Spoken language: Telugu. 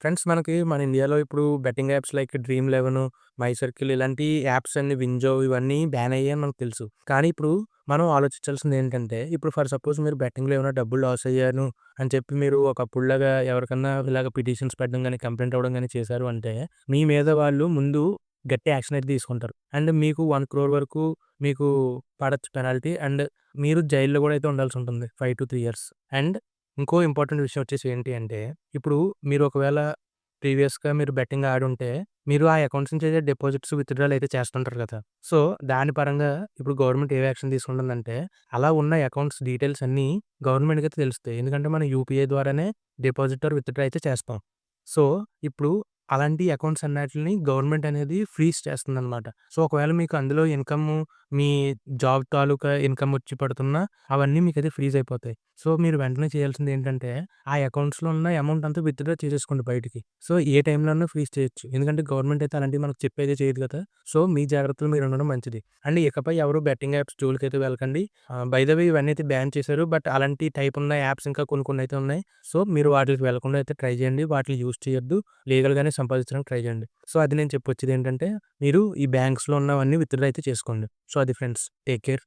ఫ్రెండ్స్ మనకి మన ఇండియాలో ఇప్పుడు betting apps like dream eleven my circle ఇలాంటి యాప్స్ అన్ని వింజో ఇవన్నీ బ్యాన్ అయ్యాయని మనకు తెలుసు. కానీ ఇప్పుడు మనం ఆలోచించాల్సింది ఏంటంటే ఇప్పుడు ఫర్ సపోజ్ మీరు బెట్టింగ్లో ఏమైనా డబ్బులు లాస్ అయ్యాను అని చెప్పి మీరు ఒకప్పుడులాగా ఎవరికన్నా ఇలాగ పిటిషన్స్ పెట్టడం కానీ కంప్లైంట్ అవ్వడం కానీ చేశారు అంటే మీ మీద వాళ్ళు ముందు గట్టి యాక్షన్ అయితే తీసుకుంటారు. అండ్ మీకు వన్ క్రోర్ వరకు మీకు పడచ్చు పెనాల్టీ అండ్ మీరు జైల్లో కూడా అయితే ఉండాల్సి ఉంటుంది five to three years. And ఇంకో ఇంపార్టెంట్ విషయం వచ్చేసి ఏంటి అంటే ఇప్పుడు మీరు ఒకవేళ ప్రీవియస్‌గా మీరు బెట్టింగ్ ఆడుంటే మీరు ఆ అకౌంట్స్ నుంచి అయితే డిపాజిట్స్ విత్‌డ్రాల్ అయితే చేస్తుంటారు కదా! సో, దాని పరంగా ఇప్పుడు గవర్నమెంట్ ఏ యాక్షన్ తీసుకుంటుందంటే అలా ఉన్న అకౌంట్స్ డీటెయిల్స్ అన్నీ గవర్నమెంట్‌కైతే తెలుస్తాయి. ఎందుకంటే మనం యూపీఐ ద్వారానే డిపాజిట్ ఆర్ విత్‌డ్రా అయితే చేస్తాం. సో, ఇప్పుడు అలాంటి అకౌంట్స్ అన్నిటిని గవర్నమెంట్ అనేది ఫ్రీజ్ చేస్తుందనమాట. సో, ఒకవేళ మీకు అందులో ఇన్‌కమ్ మీ జాబ్ తాలూకా ఇన్‌కమ్ వచ్చి పడుతున్నా అవన్నీ మీకైతే ఫ్రీజ్ అయిపోతాయి. సో, మీరు వెంటనే చేయాల్సింది ఏంటంటే ఆ అకౌంట్స్‌లో ఉన్న అమౌంట్ అంతా విత్‌డ్రా చేసేసుకోండి బయటికి. సో, ఏ టైంలో ఫ్రీజ్ చేయొచ్చు. ఎందుకంటే గవర్నమెంట్ అయితే అలాంటివి మనకు చెప్పైతే చేయదు కదా! సో, మీ జాగ్రత్తలో మీరు ఉండడం మంచిది. అండ్ ఇకపై ఎవరు బెట్టింగ్ యాప్స్ జోలికైతే వెళ్ళకండి. ఆహ్, బై ద వే ఇవన్నీ అయితే బ్యాన్ చేశారు. బట్ అలాంటి టైప్ ఉన్న యాప్స్ ఇంకా కొన్ని కొన్ని అయితే ఉన్నాయి. సో, మీరు వాటికి వెళ్ళకుండా అయితే ట్రై చేయండి. వాటిని యూజ్ చేయొద్దు. లీగల్‌గానే సంపాదించడానికి ట్రై చేయండి. సో, అది నేను చెప్పొచ్చేది ఏంటంటే మీరు ఈ బ్యాంక్స్‌లో ఉన్నవన్నీ విత్‌డ్రా అయితే చేసుకోండి. సో, అది ఫ్రెండ్స్. Take care.